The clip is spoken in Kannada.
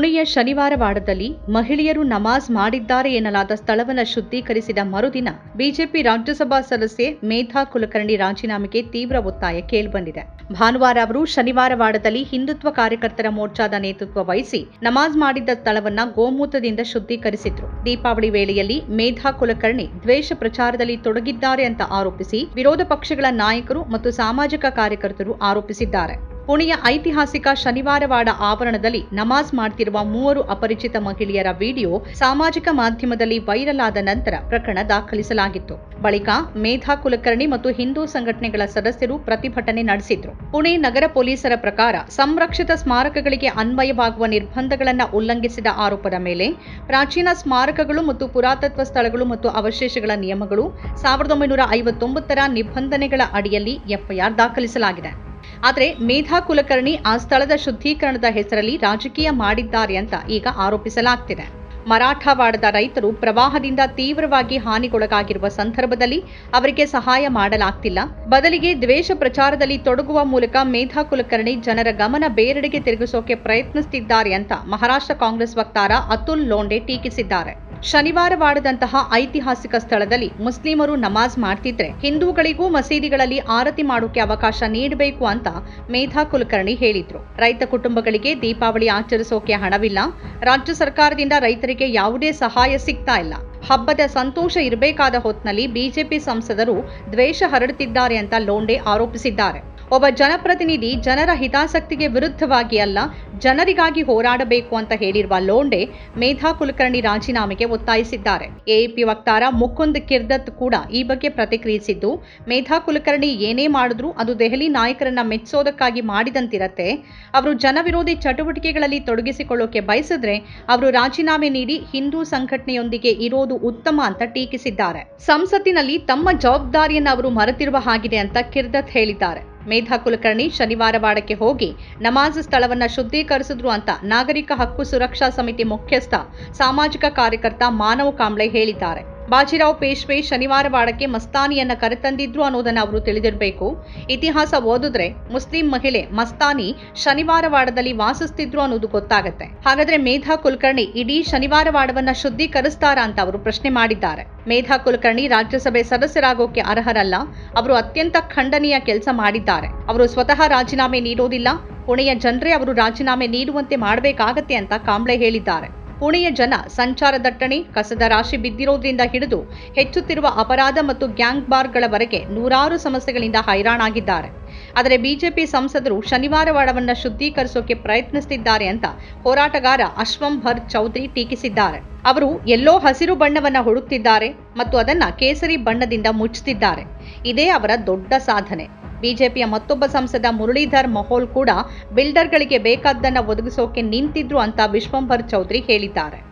ಪುಣೆಯ ಶನಿವಾರವಾಡದಲ್ಲಿ ಮಹಿಳೆಯರು ನಮಾಜ್ ಮಾಡಿದ್ದಾರೆ ಎನ್ನಲಾದ ಸ್ಥಳವನ್ನು ಶುದ್ಧೀಕರಿಸಿದ ಮರುದಿನ ಬಿಜೆಪಿ ರಾಜ್ಯಸಭಾ ಸದಸ್ಯೆ ಮೇಧಾ ಕುಲಕರ್ಣಿ ರಾಜೀನಾಮೆಗೆ ತೀವ್ರ ಒತ್ತಾಯ ಕೇಳಿಬಂದಿದೆ. ಭಾನುವಾರ ಅವರು ಶನಿವಾರವಾಡದಲ್ಲಿ ಹಿಂದುತ್ವ ಕಾರ್ಯಕರ್ತರ ಮೋರ್ಚಾದ ನೇತೃತ್ವ ವಹಿಸಿ ನಮಾಜ್ ಮಾಡಿದ್ದ ಸ್ಥಳವನ್ನ ಗೋಮೂತ್ರದಿಂದ ಶುದ್ಧೀಕರಿಸಿದ್ರು. ದೀಪಾವಳಿ ವೇಳೆಯಲ್ಲಿ ಮೇಧಾ ಕುಲಕರ್ಣಿ ದ್ವೇಷ ಪ್ರಚಾರದಲ್ಲಿ ತೊಡಗಿದ್ದಾರೆ ಅಂತ ಆರೋಪಿಸಿ ವಿರೋಧ ಪಕ್ಷಗಳ ನಾಯಕರು ಮತ್ತು ಸಾಮಾಜಿಕ ಕಾರ್ಯಕರ್ತರು ಆರೋಪಿಸಿದ್ದಾರೆ. ಪುಣೆಯ ಐತಿಹಾಸಿಕ ಶನಿವಾರವಾಡ ಆವರಣದಲ್ಲಿ ನಮಾಜ್ ಮಾಡ್ತಿರುವ ಮೂವರು ಅಪರಿಚಿತ ಮಹಿಳೆಯರ ವಿಡಿಯೋ ಸಾಮಾಜಿಕ ಮಾಧ್ಯಮದಲ್ಲಿ ವೈರಲ್ ಆದ ನಂತರ ಪ್ರಕರಣ ದಾಖಲಿಸಲಾಗಿತ್ತು. ಬಳಿಕ ಮೇಧಾ ಕುಲಕರ್ಣಿ ಮತ್ತು ಹಿಂದೂ ಸಂಘಟನೆಗಳ ಸದಸ್ಯರು ಪ್ರತಿಭಟನೆ ನಡೆಸಿದ್ರು. ಪುಣೆ ನಗರ ಪೊಲೀಸರ ಪ್ರಕಾರ ಸಂರಕ್ಷಿತ ಸ್ಮಾರಕಗಳಿಗೆ ಅನ್ವಯವಾಗುವ ನಿರ್ಬಂಧಗಳನ್ನು ಉಲ್ಲಂಘಿಸಿದ ಆರೋಪದ ಮೇಲೆ ಪ್ರಾಚೀನ ಸ್ಮಾರಕಗಳು ಮತ್ತು ಪುರಾತತ್ವ ಸ್ಥಳಗಳು ಮತ್ತು ಅವಶೇಷಗಳ ನಿಯಮಗಳು ಸಾವಿರದ ಒಂಬೈನೂರ ಐವತ್ತೊಂಬತ್ತರ ನಿಬಂಧನೆಗಳ ಅಡಿಯಲ್ಲಿ ಎಫ್ಐಆರ್ ದಾಖಲಿಸಲಾಗಿದೆ. ಆದರೆ ಮೇಧಾ ಕುಲಕರ್ಣಿ ಆ ಸ್ಥಳದ ಶುದ್ಧೀಕರಣದ ಹೆಸರಲ್ಲಿ ರಾಜಕೀಯ ಮಾಡಿದ್ದಾರೆ ಅಂತ ಈಗ ಆರೋಪಿಸಲಾಗ್ತಿದೆ. ಮರಾಠವಾಡದ ರೈತರು ಪ್ರವಾಹದಿಂದ ತೀವ್ರವಾಗಿ ಹಾನಿಗೊಳಗಾಗಿರುವ ಸಂದರ್ಭದಲ್ಲಿ ಅವರಿಗೆ ಸಹಾಯ ಮಾಡಲಾಗ್ತಿಲ್ಲ. ಬದಲಿಗೆ ದ್ವೇಷ ಪ್ರಚಾರದಲ್ಲಿ ತೊಡಗುವ ಮೂಲಕ ಮೇಧಾ ಕುಲಕರ್ಣಿ ಜನರ ಗಮನ ಬೇರೆಡೆಗೆ ತಿರುಗಿಸೋಕೆ ಪ್ರಯತ್ನಿಸುತ್ತಿದ್ದಾರೆ ಅಂತ ಮಹಾರಾಷ್ಟ್ರ ಕಾಂಗ್ರೆಸ್ ವಕ್ತಾರ ಅತುಲ್ ಲೋಂಡೆ ಟೀಕಿಸಿದ್ದಾರೆ. ಶನಿವಾರವಾಡದಂತಹ ಐತಿಹಾಸಿಕ ಸ್ಥಳದಲ್ಲಿ ಮುಸ್ಲಿಮರು ನಮಾಜ್ ಮಾಡ್ತಿದ್ರೆ ಹಿಂದೂಗಳಿಗೂ ಮಸೀದಿಗಳಲ್ಲಿ ಆರತಿ ಮಾಡೋಕೆ ಅವಕಾಶ ನೀಡಬೇಕು ಅಂತ ಮೇಧಾ ಕುಲಕರ್ಣಿ ಹೇಳಿದ್ರು. ರೈತ ಕುಟುಂಬಗಳಿಗೆ ದೀಪಾವಳಿ ಆಚರಿಸೋಕೆ ಹಣವಿಲ್ಲ. ರಾಜ್ಯ ಸರ್ಕಾರದಿಂದ ರೈತರಿಗೆ ಯಾವುದೇ ಸಹಾಯ ಸಿಗ್ತಾ ಇಲ್ಲ. ಹಬ್ಬದ ಸಂತೋಷ ಇರಬೇಕಾದ ಹೊತ್ನಲ್ಲಿ ಬಿಜೆಪಿ ಸಂಸದರು ದ್ವೇಷ ಹರಡುತ್ತಿದ್ದಾರೆ ಅಂತ ಲೋಂಡೆ ಆರೋಪಿಸಿದ್ದಾರೆ. ಒಬ್ಬ ಜನಪ್ರತಿನಿಧಿ ಜನರ ಹಿತಾಸಕ್ತಿಗೆ ವಿರುದ್ಧವಾಗಿ ಅಲ್ಲ, ಜನರಿಗಾಗಿ ಹೋರಾಡಬೇಕು ಅಂತ ಹೇಳಿರುವ ಲೋಂಡೆ ಮೇಧಾ ಕುಲಕರ್ಣಿ ರಾಜೀನಾಮೆಗೆ ಒತ್ತಾಯಿಸಿದ್ದಾರೆ. ಎಎಪಿ ವಕ್ತಾರ ಮುಕುಂದ್ ಕಿರ್ದತ್ ಕೂಡ ಈ ಬಗ್ಗೆ ಪ್ರತಿಕ್ರಿಯಿಸಿದ್ದು, ಮೇಧಾ ಕುಲಕರ್ಣಿ ಏನೇ ಮಾಡಿದ್ರು ಅದು ದೆಹಲಿ ನಾಯಕರನ್ನ ಮೆಚ್ಚೋದಕ್ಕಾಗಿ ಮಾಡಿದಂತಿರತ್ತೆ. ಅವರು ಜನವಿರೋಧಿ ಚಟುವಟಿಕೆಗಳಲ್ಲಿ ತೊಡಗಿಸಿಕೊಳ್ಳೋಕೆ ಬಯಸಿದ್ರೆ ಅವರು ರಾಜೀನಾಮೆ ನೀಡಿ ಹಿಂದೂ ಸಂಘಟನೆಯೊಂದಿಗೆ ಇರೋದು ಉತ್ತಮ ಅಂತ ಟೀಕಿಸಿದ್ದಾರೆ. ಸಂಸತ್ತಿನಲ್ಲಿ ತಮ್ಮ ಜವಾಬ್ದಾರಿಯನ್ನು ಅವರು ಮರೆತಿರುವ ಹಾಗಿದೆ ಅಂತ ಕಿರ್ದತ್ ಹೇಳಿದ್ದಾರೆ. ಮೇಧಾ ಕುಲಕರ್ಣಿ ಶನಿವಾರವಾಡಕ್ಕೆ ಹೋಗಿ ನಮಾಜ್ ಸ್ಥಳವನ್ನ ಶುದ್ಧೀಕರಿಸಿದ್ರು ಅಂತ ನಾಗರಿಕ ಹಕ್ಕು ಸುರಕ್ಷಾ ಸಮಿತಿ ಮುಖ್ಯಸ್ಥ, ಸಾಮಾಜಿಕ ಕಾರ್ಯಕರ್ತ ಮಾನವ್ ಕಾಂಬ್ಳೆ ಹೇಳಿದ್ದಾರೆ. ಬಾಜಿರಾವ್ ಪೇಶ್ವೆ ಶನಿವಾರವಾಡಕ್ಕೆ ಮಸ್ತಾನಿಯನ್ನ ಕರೆತಂದಿದ್ರು ಅನ್ನೋದನ್ನ ಅವರು ತಿಳಿದಿರಬೇಕು. ಇತಿಹಾಸ ಓದಿದ್ರೆ ಮುಸ್ಲಿಂ ಮಹಿಳೆ ಮಸ್ತಾನಿ ಶನಿವಾರವಾಡದಲ್ಲಿ ವಾಸಿಸ್ತಿದ್ರು ಅನ್ನೋದು ಗೊತ್ತಾಗುತ್ತೆ. ಹಾಗಾದ್ರೆ ಮೇಧಾ ಕುಲಕರ್ಣಿ ಇಡೀ ಶನಿವಾರವಾಡವನ್ನ ಶುದ್ಧೀಕರಿಸ್ತಾರಾ ಅಂತ ಅವರು ಪ್ರಶ್ನೆ ಮಾಡಿದ್ದಾರೆ. ಮೇಧಾ ಕುಲಕರ್ಣಿ ರಾಜ್ಯಸಭೆ ಸದಸ್ಯರಾಗೋಕೆ ಅರ್ಹರಲ್ಲ, ಅವರು ಅತ್ಯಂತ ಖಂಡನೀಯ ಕೆಲಸ ಮಾಡಿದ್ದಾರೆ. ಅವರು ಸ್ವತಃ ರಾಜೀನಾಮೆ ನೀಡೋದಿಲ್ಲ ಪುಣೆಯ ಜನರೇ ಅವರು ರಾಜೀನಾಮೆ ನೀಡುವಂತೆ ಮಾಡಬೇಕಾಗತ್ತೆ ಅಂತ ಕಾಂಬ್ಳೆ ಹೇಳಿದ್ದಾರೆ. ಪುಣೆಯ ಜನ ಸಂಚಾರ ದಟ್ಟಣೆ, ಕಸದ ರಾಶಿ ಬಿದ್ದಿರೋದ್ರಿಂದ ಹಿಡಿದು ಹೆಚ್ಚುತ್ತಿರುವ ಅಪರಾಧ ಮತ್ತು ಗ್ಯಾಂಗ್ ಬಾರ್ಗಳವರೆಗೆ ನೂರಾರು ಸಮಸ್ಯೆಗಳಿಂದ ಹೈರಾಣಾಗಿದ್ದಾರೆ. ಆದರೆ ಬಿಜೆಪಿ ಸಂಸದರು ಶನಿವಾರವಾಡವನ್ನ ಶುದ್ಧೀಕರಿಸೋಕೆ ಪ್ರಯತ್ನಿಸುತ್ತಿದ್ದಾರೆ ಅಂತ ಹೋರಾಟಗಾರ ಅಶ್ವಂ ಭರ್ ಚೌಧರಿ ಟೀಕಿಸಿದ್ದಾರೆ. ಅವರು ಎಲ್ಲೋ ಹಸಿರು ಬಣ್ಣವನ್ನು ಹುಡುಕ್ತಿದ್ದಾರೆ ಮತ್ತು ಅದನ್ನ ಕೇಸರಿ ಬಣ್ಣದಿಂದ ಮುಚ್ಚುತ್ತಿದ್ದಾರೆ ಇದೇ ಅವರ ದೊಡ್ಡ ಸಾಧನೆ. ಬಿಜೆಪಿಯ ಮತ್ತೊಬ್ಬ ಸಂಸದ ಮುರಳೀಧರ್ ಮಹೋಲ್ ಕೂಡ ಬಿಲ್ಡರ್ಗಳಿಗೆ ಬೇಕಾದ್ದನ್ನು ಒದಗಿಸೋಕೆ ನಿಂತಿದ್ರು ಅಂತ ವಿಶ್ವಂಭರ್ ಚೌಧರಿ ಹೇಳಿದ್ದಾರೆ.